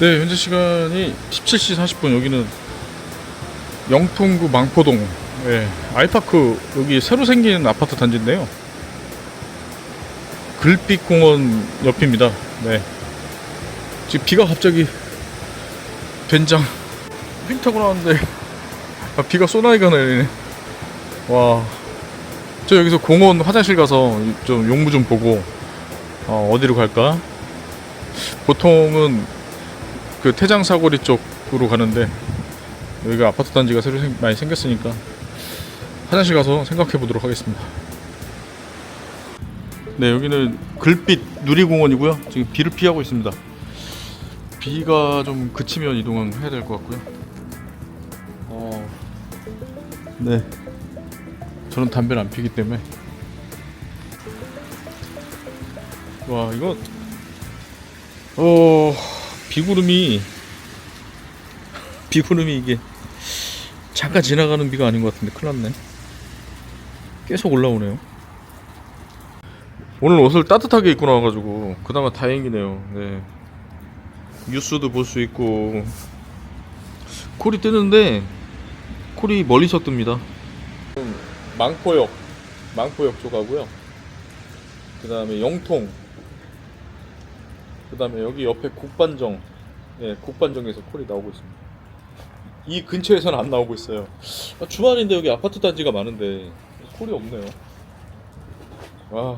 네, 현재 시간이 17시 40분. 여기는 영통구 망포동. 네, 아이파크 여기 새로 생긴 아파트 단지인데요. 글빛공원 옆입니다. 네. 지금 비가 갑자기 된장 휙 타고 나왔는데 아, 비가 쏘나이가 내리네. 와. 저 여기서 공원 화장실 가서 좀 용무 좀 보고 어, 어디로 갈까? 보통은 그 태장 사거리 쪽으로 가는데 여기가 아파트 단지가 새로 생- 많이 생겼으니까 화장실 가서 생각해 보도록 하겠습니다. 네 여기는 글빛 누리공원이고요. 지금 비를 피하고 있습니다. 비가 좀 그치면 이동을 해야 될 것 같고요. 어, 네. 저는 담배를 안 피기 때문에 와 이거 어 비구름이 비구름이 이게 잠깐 지나가는 비가 아닌 것 같은데 큰일 났네. 계속 올라오네요. 오늘 옷을 따뜻하게 입고 나와가지고 그나마 다행이네요. 네. 뉴스도 볼 수 있고. 콜이 뜨는데 콜이 멀리서 뜹니다. 망포역 망포역 쪽 가고요. 그 다음에 영통 그 다음에 여기 옆에 국반정 예, 국반정에서 콜이 나오고 있습니다. 이 근처에서는 안 나오고 있어요. 아, 주말인데 여기 아파트 단지가 많은데 콜이 없네요. 와.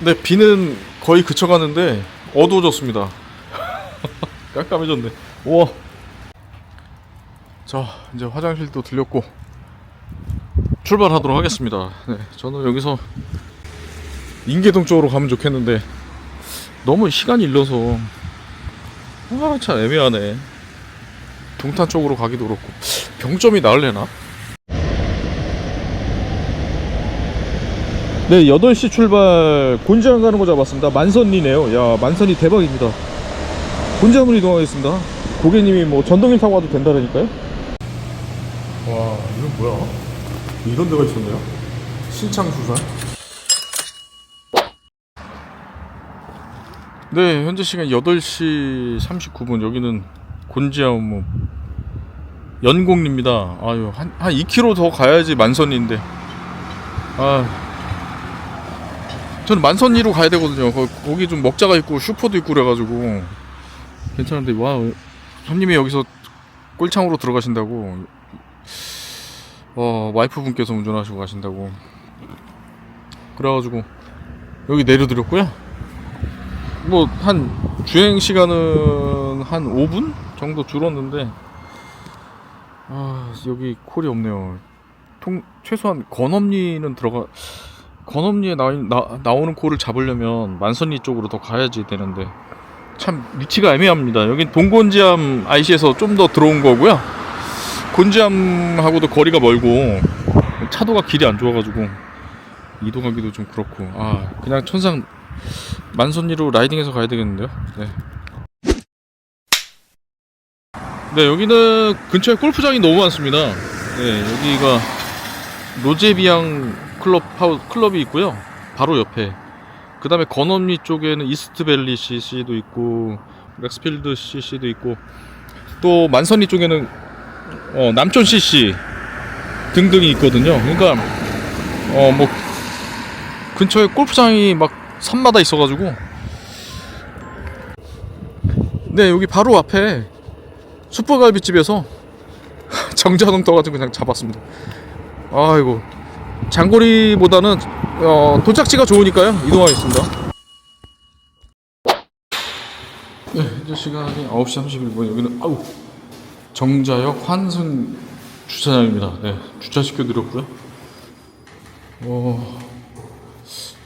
네 비는 거의 그쳐가는데 어두워졌습니다. 깜깜해졌네. 우와. 자 이제 화장실도 들렸고 출발하도록 하겠습니다. 네, 저는 여기서 인계동 쪽으로 가면 좋겠는데 너무 시간이 일러서 아 참 애매하네. 동탄 쪽으로 가기도 그렇고. 병점이 나을래나? 네 8시 출발. 곤지암 가는 거 잡았습니다. 만선리네요. 야 만선리 대박입니다. 곤지암으로 이동하겠습니다. 고객님이 뭐 전동일 타고 와도 된다니까요. 와 이건 뭐야? 이런 데가 있었네요? 신창수산 네, 현재 시간 8시 39분. 여기는 곤지암 뭐 연곡리입니다. 아유, 한, 한 2km 더 가야지 만선리인데. 아. 저는 만선리로 가야 되거든요. 거, 거기 좀 먹자가 있고 슈퍼도 있고 그래가지고. 괜찮은데, 와, 손님이 여기서 꼴창으로 들어가신다고. 어, 와이프 분께서 운전하시고 가신다고. 그래가지고, 여기 내려드렸고요. 뭐 한 주행 시간은 한 5분 정도 줄었는데 아 여기 콜이 없네요. 통 최소한 건엄리는 들어가 건엄리에 나, 나 나오는 콜을 잡으려면 만선리 쪽으로 더 가야지 되는데 참 위치가 애매합니다. 여긴 동곤지암 IC에서 좀 더 들어온 거고요. 곤지암하고도 거리가 멀고 차도가 길이 안 좋아가지고 이동하기도 좀 그렇고 아 그냥 천상 만선리로 라이딩해서 가야 되겠는데요. 네. 네, 여기는 근처에 골프장이 너무 많습니다. 네, 여기가 로제비앙 클럽 하우 클럽이 있고요. 바로 옆에. 그 다음에 건엄리 쪽에는 이스트밸리 CC도 있고 렉스필드 CC도 있고 또 만선리 쪽에는 어, 남촌 CC 등등이 있거든요. 그러니까 어 뭐 근처에 골프장이 막 산마다 있어가지고. 네 여기 바로 앞에 숯불갈비집에서 정자동 떠가지고 그냥 잡았습니다. 아이고 장거리보다는 어, 도착지가 좋으니까요. 이동하겠습니다. 네 현재 시간이 9시 31분. 여기는 아우 정자역 환승 주차장입니다. 네 주차시켜 드렸고요. 어,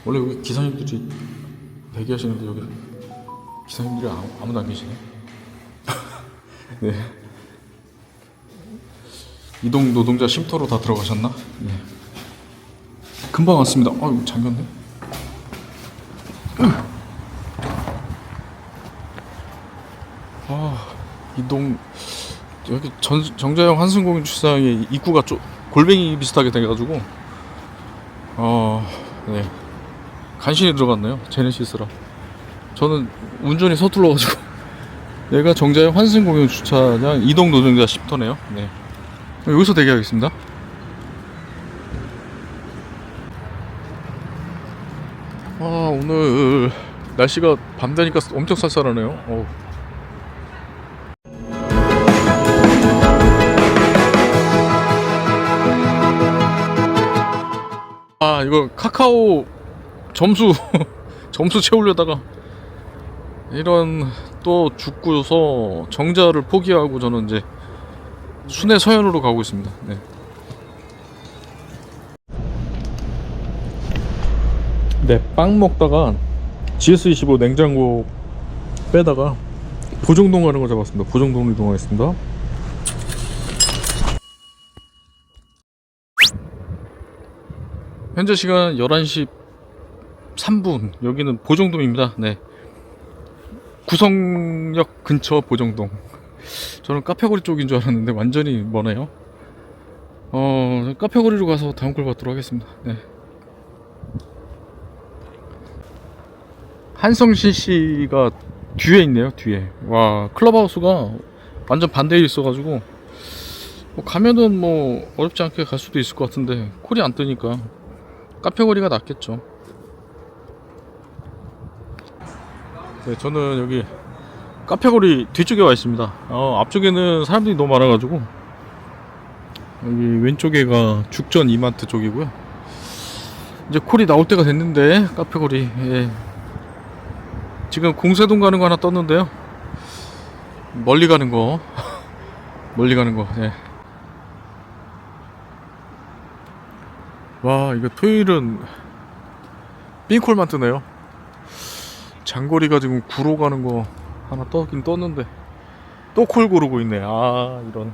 원래 여기 기사님들이 대기하시는데 여기 기사님들이 아무, 아무 도 안 계시네. 네. 이동 노동자 쉼터로 다 들어가셨나? 네. 금방 왔습니다. 아유 잠겼네. 아 이동 여기 전, 정자영 한승공인 출사의 입구가 좀 골뱅이 비슷하게 돼가지고 어, 네 간신히 들어갔네요 제네시스라. 저는 운전이 서툴러가지고. 얘가 정자영 환승공인 주차장 이동 노동자 10터네요. 네. 여기서 대기하겠습니다. 아 오늘 날씨가 밤 되니까 엄청 쌀쌀하네요. 어우. 아 이거 카카오 점수 점수 채우려다가 이런 또 죽고서 정자를 포기하고 저는 이제 순회 서현으로 가고 있습니다. 네. 네, 빵 먹다가 GS25 냉장고 빼다가 보정동 가는 거 잡았습니다. 보정동으로 이동하겠습니다. 현재 시간 11시 3분. 여기는 보정동입니다. 네. 구성역 근처 보정동. 저는 카페거리 쪽인 줄 알았는데 완전히 머네요. 어, 카페거리로 가서 다음 걸 받도록 하겠습니다. 네. 한성신 씨가 뒤에 있네요, 뒤에. 와, 클럽하우스가 완전 반대에 있어가지고, 뭐 가면은 뭐 어렵지 않게 갈 수도 있을 것 같은데, 콜이 안 뜨니까 카페거리가 낫겠죠. 네, 저는 여기 카페거리 뒤쪽에 와 있습니다. 어, 앞쪽에는 사람들이 너무 많아가지고 여기 왼쪽에가 죽전 이마트 쪽이고요. 이제 콜이 나올 때가 됐는데 카페거리 예. 지금 공세동 가는 거 하나 떴는데요. 멀리 가는 거 멀리 가는 거. 예. 와 이거 토요일은 冰콜만 뜨네요. 장거리가 지금 구로 가는 거 하나 떠긴 떴는데 또 콜 고르고 있네. 아 이런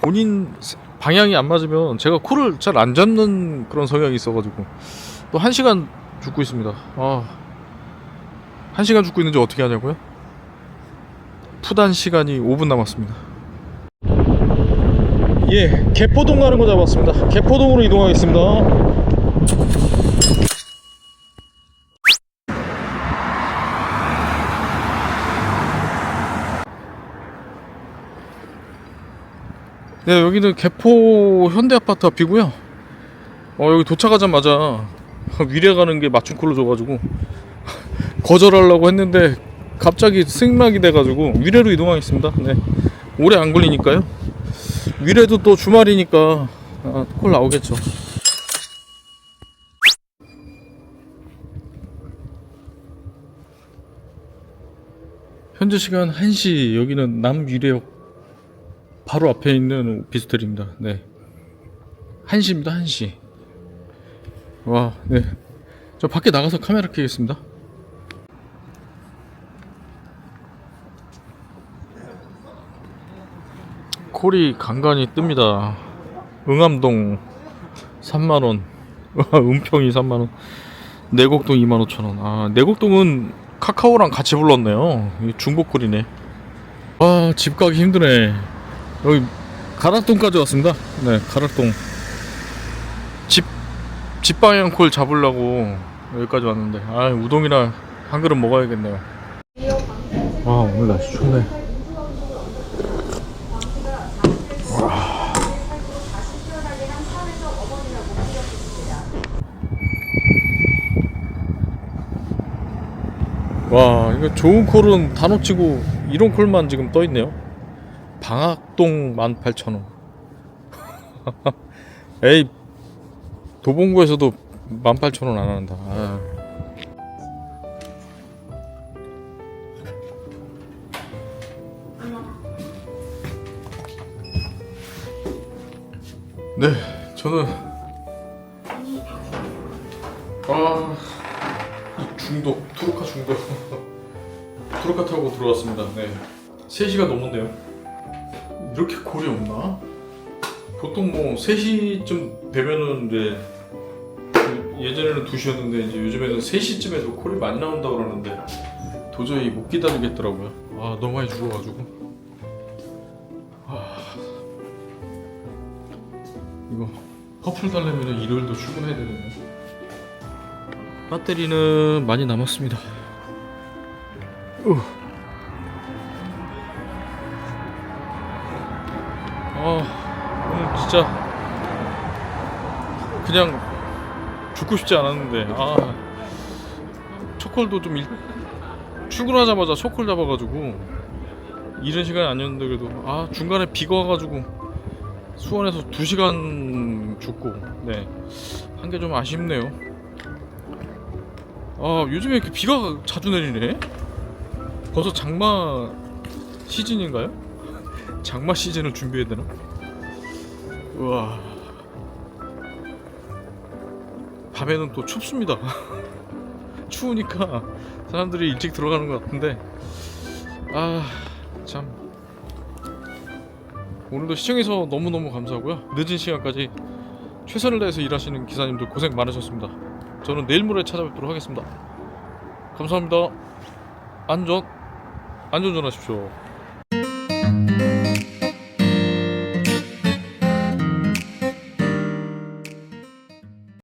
본인 방향이 안 맞으면 제가 콜을 잘 안 잡는 그런 성향이 있어가지고 또 한 시간 죽고 있습니다. 아 한 시간 죽고 있는지 어떻게 하냐고요? 푸단 시간이 5분 남았습니다. 예, 개포동 가는 거 잡았습니다. 개포동으로 이동하겠습니다. 네, 여기는 개포 현대아파트 앞이고요. 어, 여기 도착하자마자 위례 가는 게 맞춤콜로 줘가지고 거절하려고 했는데 갑자기 승낙이 돼가지고 위례로 이동하겠습니다. 네, 오래 안 걸리니까요. 위례도 또 주말이니까 아, 콜 나오겠죠. 현재 시간 1시 여기는 남위례역 바로 앞에 있는 비스텔입니다. 네. 1시입니다. 1시. 와, 네. 저 밖에 나가서 카메라 켜겠습니다. 콜이 간간히 뜹니다. 응암동 3만원. 은평이 3만원. 내곡동 2만 5천원. 아, 내곡동은 카카오랑 같이 불렀네요. 이 중고콜이네. 아, 집 가기 힘드네. 여기 가락동까지 왔습니다. 네, 가락동. 집, 집 방향 콜 잡으려고 여기까지 왔는데, 아, 우동이나 한 그릇 먹어야겠네요. 아, 오늘 날씨 좋네. 와, 이거 좋은 콜은 다 놓치고 이런 콜만 지금 떠 있네요. 방학동 18,000원. 에이, 도봉구에서도 18,000원 안 한다. 아. 네, 저는 아, 이 중독, 트로카 중독. 트로카 타고 들어왔습니다. 네. 3시가 넘었네요. 이렇게 골이 없나? 보통 뭐 3시쯤 되면은 이제 그 예전에는 2시였는데 이제 요즘에는 3시쯤에도 콜이 많이 나온다 고 그러는데 도저히 못 기다리겠더라고요. 아, 너무 많이 죽어가지고. 아, 이거 커플 달려면 일요일도 출근해야 되는데. 배터리는 많이 남았습니다. 우. 아, 오늘 진짜 그냥 죽고 싶지 않았는데 아. 초콜도 좀 일... 출근하자마자 초콜 잡아가지고 이른 시간이 아니었는데 그래도 아 중간에 비가 와가지고 수원에서 2시간 죽고 네한 게 좀 아쉽네요. 아 요즘에 이렇게 비가 자주 내리네? 벌써 장마 시즌인가요? 장마 시즌을 준비해야 되나? 우와. 밤에는 또 춥습니다. 추우니까 사람들이 일찍 들어가는 것 같은데. 아 참. 오늘도 시청해서 너무너무 감사하고요. 늦은 시간까지 최선을 다해서 일하시는 기사님들 고생 많으셨습니다. 저는 내일 모레 찾아뵙도록 하겠습니다. 감사합니다. 안전 안전운전하십시오